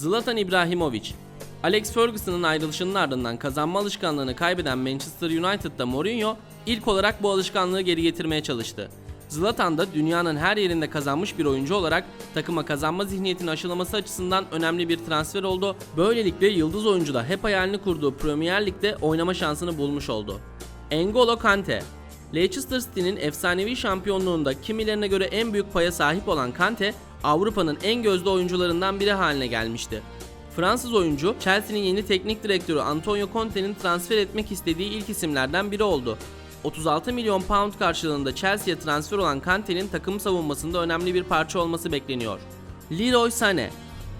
Zlatan İbrahimovic Alex Ferguson'ın ayrılışının ardından kazanma alışkanlığını kaybeden Manchester United'da Mourinho ilk olarak bu alışkanlığı geri getirmeye çalıştı. Zlatan da dünyanın her yerinde kazanmış bir oyuncu olarak takıma kazanma zihniyetini aşılaması açısından önemli bir transfer oldu. Böylelikle yıldız oyuncu da hep hayalini kurduğu Premier Lig'de oynama şansını bulmuş oldu. N'Golo Kante Leicester City'nin efsanevi şampiyonluğunda kimilerine göre en büyük paya sahip olan Kante, Avrupa'nın en gözde oyuncularından biri haline gelmişti. Fransız oyuncu, Chelsea'nin yeni teknik direktörü Antonio Conte'nin transfer etmek istediği ilk isimlerden biri oldu. 36 milyon pound karşılığında Chelsea'ye transfer olan Kante'nin takım savunmasında önemli bir parça olması bekleniyor. Leroy Sané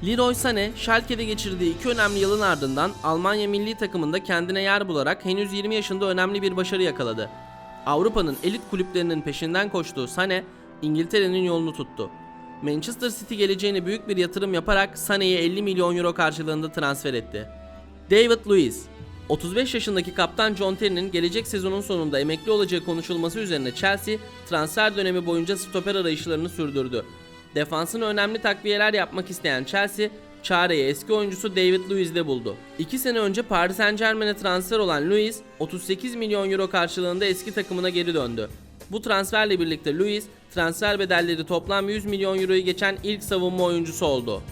Leroy Sané, Schalke'de geçirdiği iki önemli yılın ardından Almanya milli takımında kendine yer bularak henüz 20 yaşında önemli bir başarı yakaladı. Avrupa'nın elit kulüplerinin peşinden koştuğu Sané, İngiltere'nin yolunu tuttu. Manchester City geleceğine büyük bir yatırım yaparak Sané'yi 50 milyon euro karşılığında transfer etti. David Luiz 35 yaşındaki kaptan John Terry'nin gelecek sezonun sonunda emekli olacağı konuşulması üzerine Chelsea transfer dönemi boyunca stoper arayışlarını sürdürdü. Defansın önemli takviyeler yapmak isteyen Chelsea, çareyi eski oyuncusu David Luiz'de buldu. 2 sene önce Paris Saint Germain'e transfer olan Luiz, 38 milyon euro karşılığında eski takımına geri döndü. Bu transferle birlikte Luiz, transfer bedelleri toplam 100 milyon euroyu geçen ilk savunma oyuncusu oldu.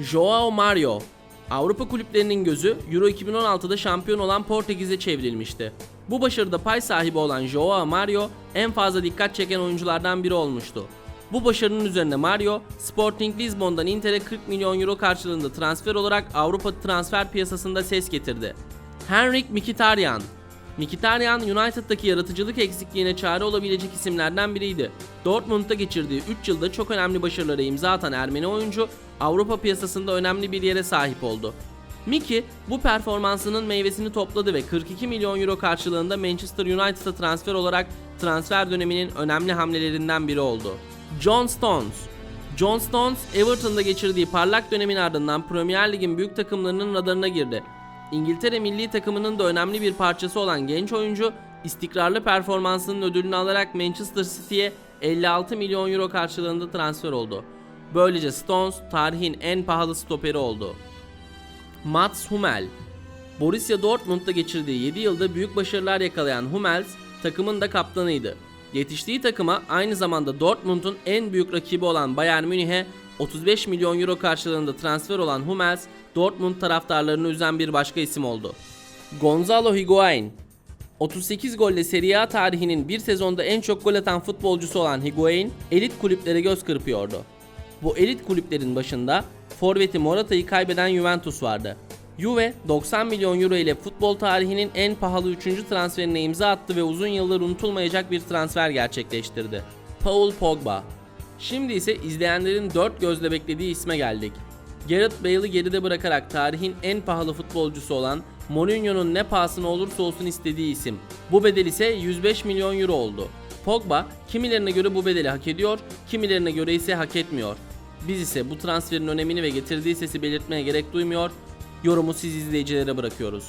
Joao Mario Avrupa kulüplerinin gözü Euro 2016'da şampiyon olan Portekiz'e çevrilmişti. Bu başarıda pay sahibi olan Joao Mario en fazla dikkat çeken oyunculardan biri olmuştu. Bu başarının üzerine Mario, Sporting Lisbon'dan Inter'e 40 milyon euro karşılığında transfer olarak Avrupa transfer piyasasında ses getirdi. Henrik Mkhitaryan Mkhitaryan United'daki yaratıcılık eksikliğine çare olabilecek isimlerden biriydi. Dortmund'da geçirdiği 3 yılda çok önemli başarılara imza atan Ermeni oyuncu Avrupa piyasasında önemli bir yere sahip oldu. Miki bu performansının meyvesini topladı ve 42 milyon euro karşılığında Manchester United'a transfer olarak transfer döneminin önemli hamlelerinden biri oldu. John Stones John Stones, Everton'da geçirdiği parlak dönemin ardından Premier Lig'in büyük takımlarının radarına girdi. İngiltere milli takımının da önemli bir parçası olan genç oyuncu, istikrarlı performansının ödülünü alarak Manchester City'ye 56 milyon euro karşılığında transfer oldu. Böylece Stones tarihin en pahalı stoperi oldu. Mats Hummel Borussia Dortmund'da geçirdiği 7 yılda büyük başarılar yakalayan Hummels takımın da kaptanıydı. Yetiştiği takıma aynı zamanda Dortmund'un en büyük rakibi olan Bayern Münih'e 35 milyon euro karşılığında transfer olan Hummels, Dortmund taraftarlarını üzen bir başka isim oldu. Gonzalo Higuain 38 golle Serie A tarihinin bir sezonda en çok gol atan futbolcusu olan Higuain, elit kulüplere göz kırpıyordu. Bu elit kulüplerin başında forveti Morata'yı kaybeden Juventus vardı. Juve 90 milyon euro ile futbol tarihinin en pahalı 3. transferine imza attı ve uzun yıllar unutulmayacak bir transfer gerçekleştirdi. Paul Pogba. Şimdi ise izleyenlerin dört gözle beklediği isme geldik. Gareth Bale'ı geride bırakarak tarihin en pahalı futbolcusu olan Mourinho'nun ne pahasına olursa olsun istediği isim. Bu bedel ise 105 milyon euro oldu. Pogba kimilerine göre bu bedeli hak ediyor, kimilerine göre ise hak etmiyor. Biz ise bu transferin önemini ve getirdiği sesi belirtmeye gerek duymuyor, yorumu siz izleyicilere bırakıyoruz.